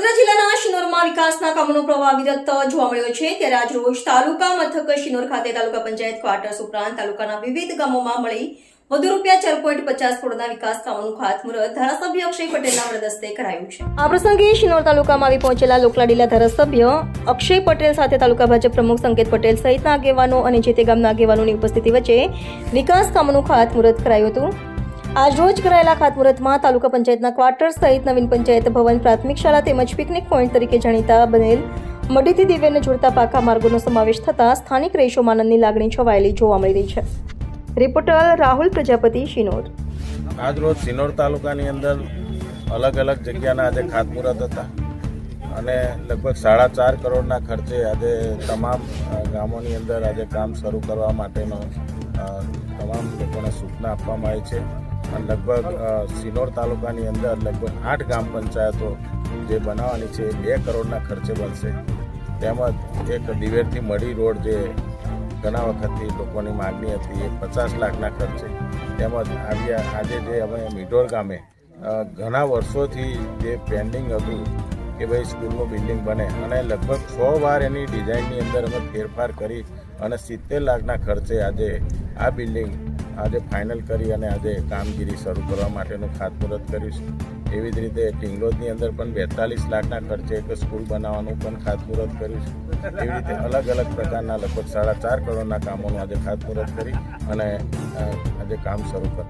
વડોદરા જિલ્લાના શિનોરમાં વિકાસના કામોનો પ્રવાહ વિરત જોવા મળ્યો છે. ત્યારે આજ રોજ તાલુકા મથક શિનોર ખાતે તાલુકા પંચાયત ક્વાર્ટર્સ ઉપરાંત તાલુકાના વિવિધ ગામોમાં મળી વધુ રૂપિયા ચાર પોઈન્ટ પચાસ કરોડના વિકાસ કામોનું ખાતમુહૂર્ત ધારાસભ્ય અક્ષય પટેલના વરદસ્તે કરાયું છે. આ પ્રસંગે શિનોર તાલુકામાં આવી પહોંચેલા લોકલાડીલા ધારાસભ્ય અક્ષય પટેલ સાથે તાલુકા ભાજપ પ્રમુખ સંકેત પટેલ સહિતના આગેવાનો અને જે તે ગામના આગેવાનોની ઉપસ્થિતિ વચ્ચે વિકાસ કામોનું ખાતમુહૂર્ત કરાયું હતું. આજ રોજ કરાયેલા ખાતમુહૂર્તમાં તાલુકા પંચાયતના ક્વાર્ટર સહિત નવીન પંચાયત ભવન, પ્રાથમિક શાળા તેમજ પિકનિક પોઈન્ટ તરીકે જાણીતા બનેલ મડીથી દિવ્યને જોડતા પાકા માર્ગોનો સમાવેશ થતાં સ્થાનિક રહીશોમાં આનંદની લાગણી છવાયેલી જોવા મળી રહી છે. રિપોર્ટર રાહુલ પ્રજાપતિ, શિનોર. આજ રોજ શિનોર તાલુકાની અંદર અલગ અલગ જગ્યાના આજે ખાતમુહૂર્ત હતા અને લગભગ સાડા ચાર કરોડના ખર્ચે આજે તમામ ગામોની અંદર આજે કામ શરૂ કરવા માટેનો તમામ લોકોને સૂચના આપવામાં આવી છે. લગભગ સિનોર તાલુકાની અંદર લગભગ આઠ ગ્રામ પંચાયતો જે બનાવવાની છે, બે કરોડના ખર્ચે બનશે. તેમજ એક દિવેરથી મળી રોડ જે ઘણા વખતથી લોકોની માગણી હતી, એ પચાસ લાખના ખર્ચે. તેમજ આવ્યા આજે જે અમે મિઢોર ગામે ઘણા વર્ષોથી જે પેન્ડિંગ હતું કે ભાઈ સ્કૂલનું બિલ્ડિંગ બને અને લગભગ છ વાર એની ડિઝાઇનની અંદર અમે ફેરફાર કરી અને સિત્તેર લાખના ખર્ચે આજે આ બિલ્ડિંગ આજે ફાઇનલ કરી અને આજે કામગીરી શરૂ કરવા માટેનું ખાતમુહૂર્ત કરીશું. એવી જ રીતે ટિંગલોદની અંદર પણ બેતાલીસ લાખના ખર્ચે એક સ્કૂલ બનાવવાનું પણ ખાતમુહૂર્ત કરીશું. એવી રીતે અલગ અલગ પ્રકારના લગભગ સાડા ચાર કરોડના કામોનું આજે ખાતમુહૂર્ત કરી અને આજે કામ શરૂ કર